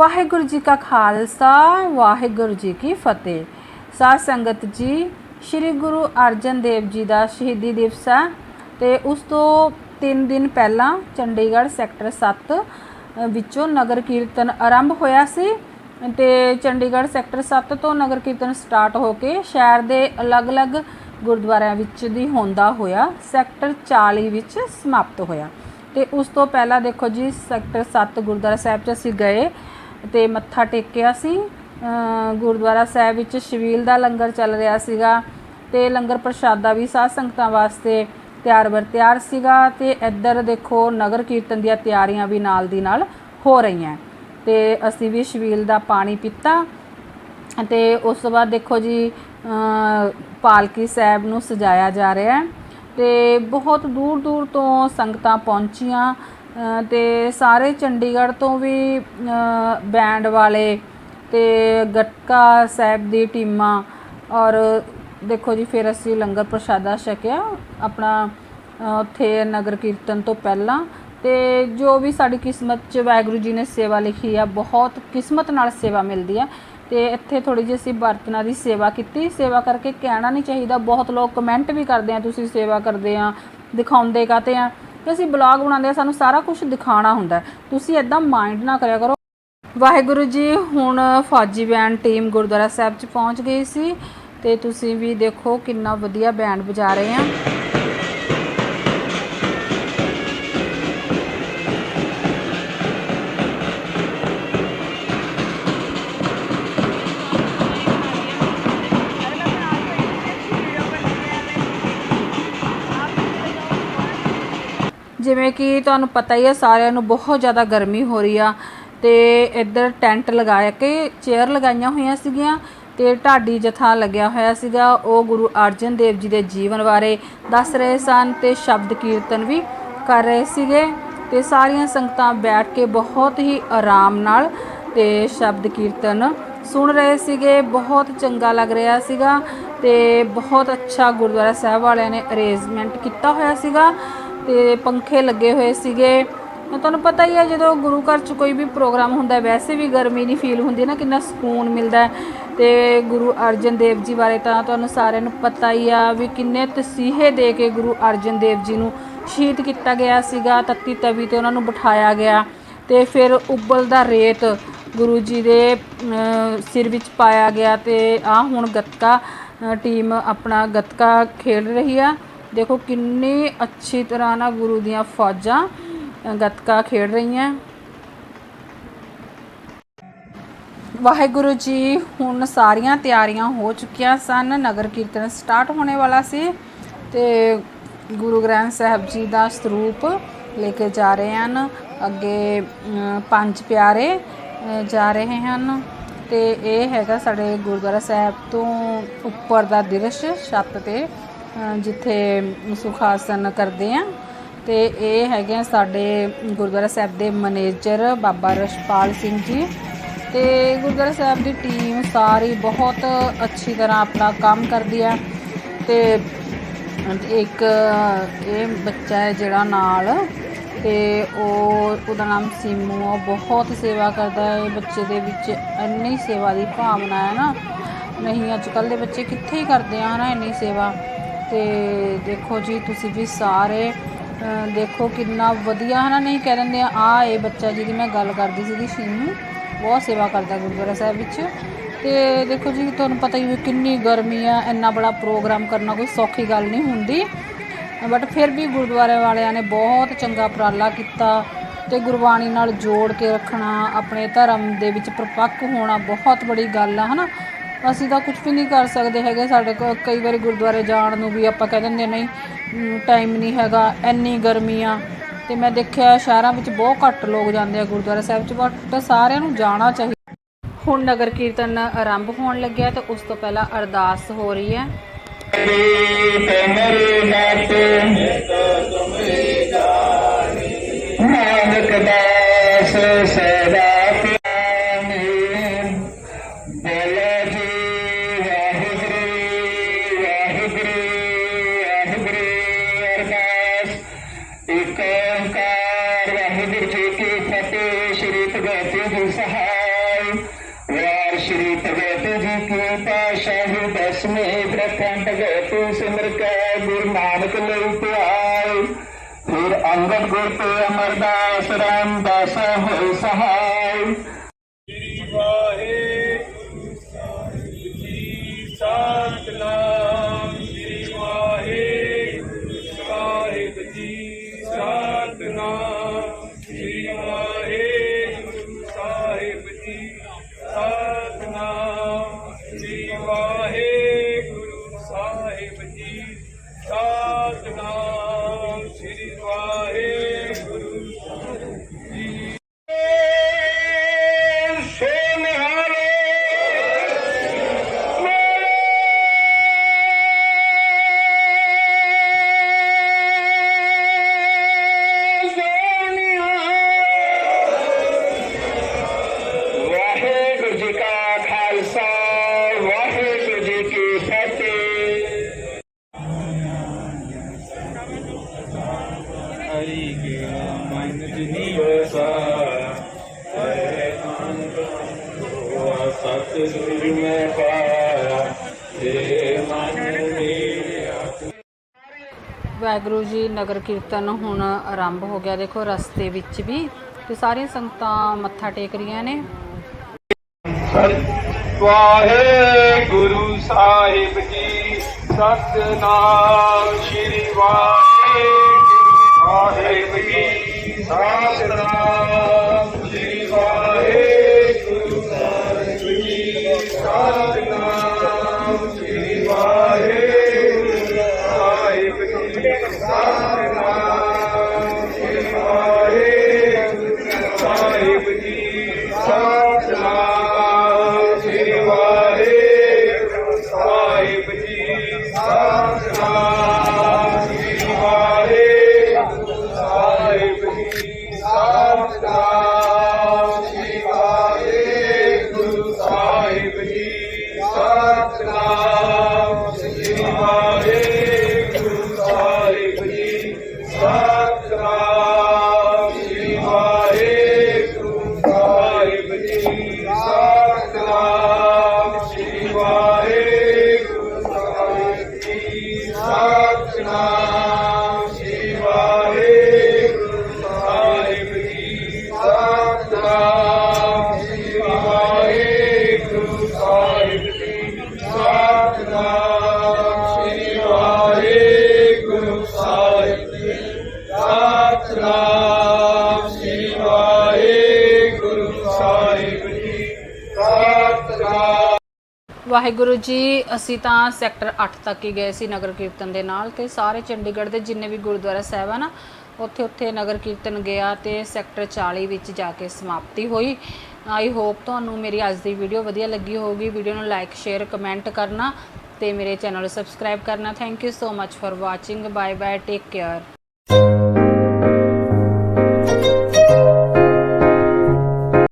ਵਾਹਿਗੁਰੂ ਜੀ ਕਾ ਖਾਲਸਾ, ਵਾਹਿਗੁਰੂ ਜੀ ਕੀ ਫਤਿਹ। ਸਾਧ ਸੰਗਤ ਜੀ, ਸ੍ਰੀ ਗੁਰੂ ਅਰਜਨ ਦੇਵ ਜੀ ਦਾ ਸ਼ਹੀਦੀ ਦਿਵਸ ਹੈ ਤੇ ਉਸ ਤੋਂ 3 ਦਿਨ ਪਹਿਲਾਂ ਚੰਡੀਗੜ੍ਹ ਸੈਕਟਰ 7 ਵਿੱਚੋਂ ਨਗਰ ਕੀਰਤਨ ਆਰੰਭ ਹੋਇਆ ਸੀ ਤੇ ਚੰਡੀਗੜ੍ਹ ਸੈਕਟਰ 7 ਤੋਂ ਨਗਰ ਕੀਰਤਨ ਸਟਾਰਟ ਹੋ ਕੇ ਸ਼ਹਿਰ ਦੇ ਅਲੱਗ-ਅਲੱਗ ਗੁਰਦੁਆਰਿਆਂ ਵਿੱਚ ਦੀ ਹੁੰਦਾ ਹੋਇਆ, ਸੈਕਟਰ 40 ਵਿੱਚ ਸਮਾਪਤ ਹੋਇਆ। ਤੇ ਉਸ ਤੋਂ ਪਹਿਲਾਂ ਦੇਖੋ ਜੀ, ਸੈਕਟਰ 7 ਗੁਰਦੁਆਰਾ ਸਾਹਿਬ 'ਚ ਅਸੀਂ ਗਏ ਤੇ ਮੱਥਾ ਟੇਕਿਆ ਸੀ। ਗੁਰਦੁਆਰਾ ਸਾਹਿਬ ਵਿੱਚ ਸ਼ਵੀਲ ਦਾ ਲੰਗਰ ਚੱਲ ਰਿਹਾ ਸੀਗਾ ਤੇ ਲੰਗਰ ਪ੍ਰਸ਼ਾਦਾ ਵੀ ਸਾਧ ਸੰਗਤਾਂ ਵਾਸਤੇ ਤਿਆਰ ਬਰ ਤਿਆਰ ਸੀਗਾ ਤੇ ਇੱਧਰ ਦੇਖੋ ਨਗਰ ਕੀਰਤਨ ਦੀਆਂ ਤਿਆਰੀਆਂ ਵੀ ਨਾਲ ਦੀ ਨਾਲ ਹੋ ਰਹੀਆਂ। ਤੇ ਅਸੀਂ ਵੀ ਸ਼ਵੀਲ ਦਾ ਪਾਣੀ ਪੀਤਾ ਤੇ ਉਸ ਤੋਂ ਬਾਅਦ ਦੇਖੋ ਜੀ ਪਾਲਕੀ ਸਾਹਿਬ ਨੂੰ ਸਜਾਇਆ ਜਾ ਰਿਹਾ। ਹੈ ਤੇ ਬਹੁਤ ਦੂਰ ਦੂਰ ਤੋਂ ਸੰਗਤਾਂ ਪਹੁੰਚੀਆਂ। ਤੇ ਸਾਰੇ ਚੰਡੀਗੜ੍ਹ ਤੋਂ ਵੀ ਬੈਂਡ ਵਾਲੇ ਤੇ ਗਟਕਾ ਸਾਹਿਬ ਦੀ ਟੀਮਾਂ ਔਰ ਦੇਖੋ ਜੀ, ਫਿਰ ਅਸੀਂ ਲੰਗਰ ਪ੍ਰਸ਼ਾਦਾ ਛਕਿਆ ਆਪਣਾ ਉੱਥੇ ਨਗਰ ਕੀਰਤਨ ਤੋਂ ਪਹਿਲਾਂ ਤੇ ਜੋ ਵੀ ਸਾਡੀ ਕਿਸਮਤ 'ਚ ਵਾਹਿਗੁਰੂ ਜੀ ਨੇ ਸੇਵਾ ਲਿਖੀ ਆ, ਬਹੁਤ ਕਿਸਮਤ ਨਾਲ ਸੇਵਾ ਮਿਲਦੀ ਆ ਤੇ ਇੱਥੇ ਥੋੜੀ ਜਿਹੀ ਅਸੀਂ ਬਰਤਨਾਂ ਦੀ ਸੇਵਾ ਕੀਤੀ। ਸੇਵਾ ਕਰਕੇ ਕਹਿਣਾ ਨਹੀਂ ਚਾਹੀਦਾ, ਬਹੁਤ ਲੋਕ ਕਮੈਂਟ ਵੀ ਕਰਦੇ ਆ, ਤੁਸੀਂ ਸੇਵਾ ਕਰਦੇ ਆ, ਦਿਖਾਉਂਦੇ ਕਾਤੇ ਆ? ਤੇ ਅਸੀਂ ਬਲੌਗ ਬਣਾਉਂਦੇ ਆ ਸਾਨੂੰ ਸਾਰਾ ਕੁਝ ਦਿਖਾਉਣਾ ਹੁੰਦਾ ਤੁਸੀਂ ਐਦਾਂ ਮਾਈਂਡ ਨਾ ਕਰਿਆ ਕਰੋ। ਵਾਹਿਗੁਰੂ ਜੀ, ਹੁਣ ਫੌਜੀ ਬੈਂਡ ਟੀਮ ਗੁਰਦੁਆਰਾ ਸਾਹਿਬ 'ਚ ਪਹੁੰਚ ਗਈ ਸੀ ਤੇ ਤੁਸੀਂ ਵੀ ਦੇਖੋ ਕਿੰਨਾ ਵਧੀਆ ਬੈਂਡ ਵਜਾ ਰਹੇ ਆ ਜਿਵੇਂ ਕਿ ਤੁਹਾਨੂੰ ਪਤਾ ਹੀ ਹੈ ਸਾਰਿਆਂ ਨੂੰ ਬਹੁਤ ਜ਼ਿਆਦਾ ਗਰਮੀ ਹੋ ਰਹੀ ਆ। ਤੇ ਇੱਧਰ ਟੈਂਟ ਲਗਾਇਆ ਕੇ ਚੇਅਰ ਲਗਾਈਆਂ ਹੋਈਆਂ ਸੀਗੀਆਂ ਤੇ ਢਾਡੀ ਜਥਾ ਲੱਗਿਆ ਹੋਇਆ ਸੀਗਾ। ਉਹ ਗੁਰੂ ਅਰਜਨ ਦੇਵ ਜੀ ਦੇ ਜੀਵਨ ਬਾਰੇ ਦੱਸ ਰਹੇ ਸਨ ਤੇ ਸ਼ਬਦ ਕੀਰਤਨ ਵੀ ਕਰ ਰਹੇ ਸੀਗੇ। ਤੇ ਸਾਰੀਆਂ ਸੰਗਤਾਂ ਬੈਠ ਕੇ ਬਹੁਤ ਹੀ ਆਰਾਮ ਨਾਲ ਤੇ ਸ਼ਬਦ ਕੀਰਤਨ ਸੁਣ ਰਹੇ ਸੀਗੇ। ਬਹੁਤ ਚੰਗਾ ਲੱਗ ਰਿਹਾ ਸੀਗਾ ਤੇ ਬਹੁਤ ਅੱਛਾ ਗੁਰਦੁਆਰਾ ਸਾਹਿਬ ਵਾਲਿਆਂ ਨੇ ਅਰੇਂਜਮੈਂਟ ਕੀਤਾ ਹੋਇਆ ਸੀਗਾ। ਤੇ ਪੰਖੇ ਲੱਗੇ ਹੋਏ ਸੀਗੇ। ਤੁਹਾਨੂੰ ਪਤਾ ਹੀ ਹੈ, ਜਦੋਂ ਗੁਰੂ ਘਰ 'ਚ ਕੋਈ ਵੀ ਪ੍ਰੋਗਰਾਮ ਹੁੰਦਾ ਵੈਸੇ ਵੀ ਗਰਮੀ ਨਹੀਂ ਫੀਲ ਹੁੰਦੀ ਨਾ, ਕਿੰਨਾ ਸਕੂਨ ਮਿਲਦਾ ਹੈ। ਤੇ ਗੁਰੂ ਅਰਜਨ ਦੇਵ ਜੀ ਬਾਰੇ ਤਾਂ ਤੁਹਾਨੂੰ ਸਾਰਿਆਂ ਨੂੰ ਪਤਾ ਹੀ ਆ ਵੀ ਕਿੰਨੇ ਤਸੀਹੇ ਦੇ ਕੇ ਗੁਰੂ ਅਰਜਨ ਦੇਵ ਜੀ ਨੂੰ ਸ਼ਹੀਦ ਕੀਤਾ ਗਿਆ ਸੀਗਾ, ਤੱਤੀ ਤਵੀ ਤੇ ਉਹਨਾਂ ਨੂੰ ਬਿਠਾਇਆ ਗਿਆ। ਤੇ ਫਿਰ ਉਬਲਦਾ ਰੇਤ ਗੁਰੂ ਜੀ ਦੇ ਸਿਰ ਵਿੱਚ ਪਾਇਆ ਗਿਆ ਤੇ ਆ ਹੁਣ ਗੱਤਕਾ ਟੀਮ ਆਪਣਾ ਗੱਤਕਾ ਖੇਡ ਰਹੀ ਆ। ਦੇਖੋ ਕਿੰਨੀ ਅੱਛੀ ਤਰ੍ਹਾਂ ਨਾਲ ਗੁਰੂ ਦੀਆਂ ਫੌਜਾਂ ਗੱਤਕਾ ਖੇਡ ਰਹੀਆਂ। ਵਾਹਿਗੁਰੂ ਜੀ, ਹੁਣ ਸਾਰੀਆਂ ਤਿਆਰੀਆਂ ਹੋ ਚੁੱਕੀਆਂ ਸਨ। ਨਗਰ ਕੀਰਤਨ ਸਟਾਰਟ ਹੋਣੇ ਵਾਲਾ ਸੀ ਤੇ ਗੁਰੂ ਗ੍ਰੰਥ ਸਾਹਿਬ ਜੀ ਦਾ ਸਰੂਪ ਲੈ ਕੇ ਜਾ ਰਹੇ ਹਨ। ਅੱਗੇ ਪੰਜ ਪਿਆਰੇ ਜਾ ਰਹੇ ਹਨ। ਤੇ ਇਹ ਹੈਗਾ ਸਾਡੇ ਗੁਰਦੁਆਰਾ ਸਾਹਿਬ ਤੋਂ ਉੱਪਰ ਦਾ ਦ੍ਰਿਸ਼, ਛੱਤ ਤੇ। ਜਿੱਥੇ ਸੁਖ ਆਸਨ ਕਰਦੇ ਆ। ਤੇ ਇਹ ਹੈਗੇ ਆ ਸਾਡੇ ਗੁਰਦੁਆਰਾ ਸਾਹਿਬ ਦੇ ਮੈਨੇਜਰ ਬਾਬਾ ਰਸ਼ਪਾਲ ਸਿੰਘ ਜੀ। ਤੇ ਗੁਰਦੁਆਰਾ ਸਾਹਿਬ ਦੀ ਟੀਮ ਸਾਰੀ ਬਹੁਤ ਅੱਛੀ ਤਰ੍ਹਾਂ ਆਪਣਾ ਕੰਮ ਕਰਦੀ ਹੈ ਤੇ ਇੱਕ ਇਹ ਬੱਚਾ ਹੈ ਜਿਹੜਾ ਨਾਲ, ਤੇ ਉਹ, ਉਹਦਾ ਨਾਮ ਸੀਮੂ ਆ। ਉਹ ਬਹੁਤ ਸੇਵਾ ਕਰਦਾ ਹੈ। ਇਹ ਬੱਚੇ ਦੇ ਵਿੱਚ ਇੰਨੀ ਸੇਵਾ ਦੀ ਭਾਵਨਾ ਹੈ ਨਾ। ਨਹੀਂ ਅੱਜ ਕੱਲ੍ਹ ਦੇ ਬੱਚੇ ਕਿੱਥੇ ਹੀ ਕਰਦੇ ਆ ਨਾ ਇੰਨੀ ਸੇਵਾ। ਤੇ ਦੇਖੋ ਜੀ, ਤੁਸੀਂ ਵੀ ਸਾਰੇ ਦੇਖੋ ਕਿੰਨਾ ਵਧੀਆ ਹਨਾ, ਨਹੀਂ ਕਹਿ ਦਿੰਦੇ ਆ ਇਹ ਬੱਚਾ ਜਿਹਦੀ ਮੈਂ ਗੱਲ ਕਰਦੀ ਸੀਗੀ ਸ਼ੀਨੂ ਬਹੁਤ ਸੇਵਾ ਕਰਦਾ ਗੁਰਦੁਆਰਾ ਸਾਹਿਬ ਵਿੱਚ। ਤੇ ਦੇਖੋ ਜੀ, ਤੁਹਾਨੂੰ ਪਤਾ ਹੀ ਵੀ ਕਿੰਨੀ ਗਰਮੀ ਆ, ਇੰਨਾ ਬੜਾ ਪ੍ਰੋਗਰਾਮ ਕਰਨਾ ਕੋਈ ਸੌਖੀ ਗੱਲ ਨਹੀਂ ਹੁੰਦੀ। ਬਟ ਫਿਰ ਵੀ ਗੁਰਦੁਆਰੇ ਵਾਲਿਆਂ ਨੇ ਬਹੁਤ ਚੰਗਾ ਉਪਰਾਲਾ ਕੀਤਾ ਤੇ ਗੁਰਬਾਣੀ ਨਾਲ ਜੋੜ ਕੇ ਰੱਖਣਾ, ਆਪਣੇ ਧਰਮ ਦੇ ਵਿੱਚ ਪ੍ਰਪੱਕ ਹੋਣਾ ਬਹੁਤ ਬੜੀ ਗੱਲ ਆ, ਹਨਾ। ਅਸੀਂ ਤਾਂ ਕੁਝ ਵੀ ਨਹੀਂ ਕਰ ਸਕਦੇ ਹੈਗੇ ਸਾਡੇ ਕੋਲ ਕਈ ਵਾਰੀ ਗੁਰਦੁਆਰੇ ਜਾਣ ਨੂੰ ਵੀ ਆਪਾਂ ਕਹਿ ਦਿੰਦੇ ਨਹੀਂ ਟਾਈਮ ਨਹੀਂ ਹੈਗਾ, ਇੰਨੀ ਗਰਮੀ ਆ। ਤੇ ਮੈਂ ਦੇਖਿਆ ਸ਼ਹਿਰਾਂ ਵਿੱਚ ਬਹੁਤ ਘੱਟ ਲੋਕ ਜਾਂਦੇ ਆ ਗੁਰਦੁਆਰਾ ਸਾਹਿਬ 'ਚ ਬਟ ਸਾਰਿਆਂ ਨੂੰ ਜਾਣਾ ਚਾਹੀਦਾ ਹੁਣ ਨਗਰ ਕੀਰਤਨ ਆਰੰਭ ਹੋਣ ਲੱਗਿਆ ਤੇ ਉਸ ਤੋਂ ਪਹਿਲਾਂ ਅਰਦਾਸ ਹੋ ਰਹੀ ਹੈ। ਨਾਨਕ ਦਾਸ ਸਦਾ ਵਾਰ ਸ਼੍ਰੀ ਭਗਵਤੀ ਜੀ ਕੀ ਪਾਸ਼ਾਹੀ ਦਸਵੇਂ ਪ੍ਰਖੰਡ ਭਗਵਤੀ ਸਿਮਰ ਕੈ, ਗੁਰੂ ਨਾਨਕ ਲਈ ਪਿਆਰ। ਫਿਰ ਅੰਗਦ ਗੁਰ ਤੇ ਅਮਰਦਾਸ ਰਾਮਦਾਸ ਹੋਏ ਸਹਾਈ Allah. ਵਾਹਿਗੁਰੂ ਜੀ, ਨਗਰ ਕੀਰਤਨ ਹੁਣ ਆਰੰਭ ਹੋ ਗਿਆ। ਦੇਖੋ, ਰਸਤੇ ਵਿੱਚ ਵੀ ਤੇ ਸਾਰੀਆਂ ਸੰਗਤਾਂ ਮੱਥਾ ਟੇਕ ਰਹੀਆਂ ਨੇ। ਵਾਹਿਗੁਰੂ ਸਾਹਿਬ ਜੀ, ਸਤਨਾਮ ਸ੍ਰੀ ਵਾਹਿਗੁਰੂ Obrigado. ਵਾਹਿਗੁਰੂ ਜੀ, ਅਸੀਂ ਤਾਂ ਸੈਕਟਰ 8 ਤੱਕ ਹੀ ਗਏ ਸੀ ਨਗਰ ਕੀਰਤਨ ਦੇ ਨਾਲ ਤੇ ਸਾਰੇ ਚੰਡੀਗੜ੍ਹ ਦੇ ਜਿੰਨੇ ਵੀ ਗੁਰਦੁਆਰਾ ਸਾਹਿਬ ਹਨ ਉੱਥੇ ਉੱਥੇ ਨਗਰ ਕੀਰਤਨ ਗਿਆ ਤੇ ਸੈਕਟਰ 40 ਵਿੱਚ ਜਾ ਕੇ ਸਮਾਪਤੀ ਹੋਈ। ਆਈ ਹੋਪ ਤੁਹਾਨੂੰ ਮੇਰੀ ਅੱਜ ਦੀ ਵੀਡੀਓ ਵਧੀਆ ਲੱਗੀ ਹੋਊਗੀ। ਵੀਡੀਓ ਨੂੰ ਲਾਈਕ ਸ਼ੇਅਰ ਕਮੈਂਟ ਕਰਨਾ ਤੇ ਮੇਰੇ ਚੈਨਲ ਨੂੰ ਸਬਸਕ੍ਰਾਈਬ ਕਰਨਾ। Thank you so much for watching bye bye take care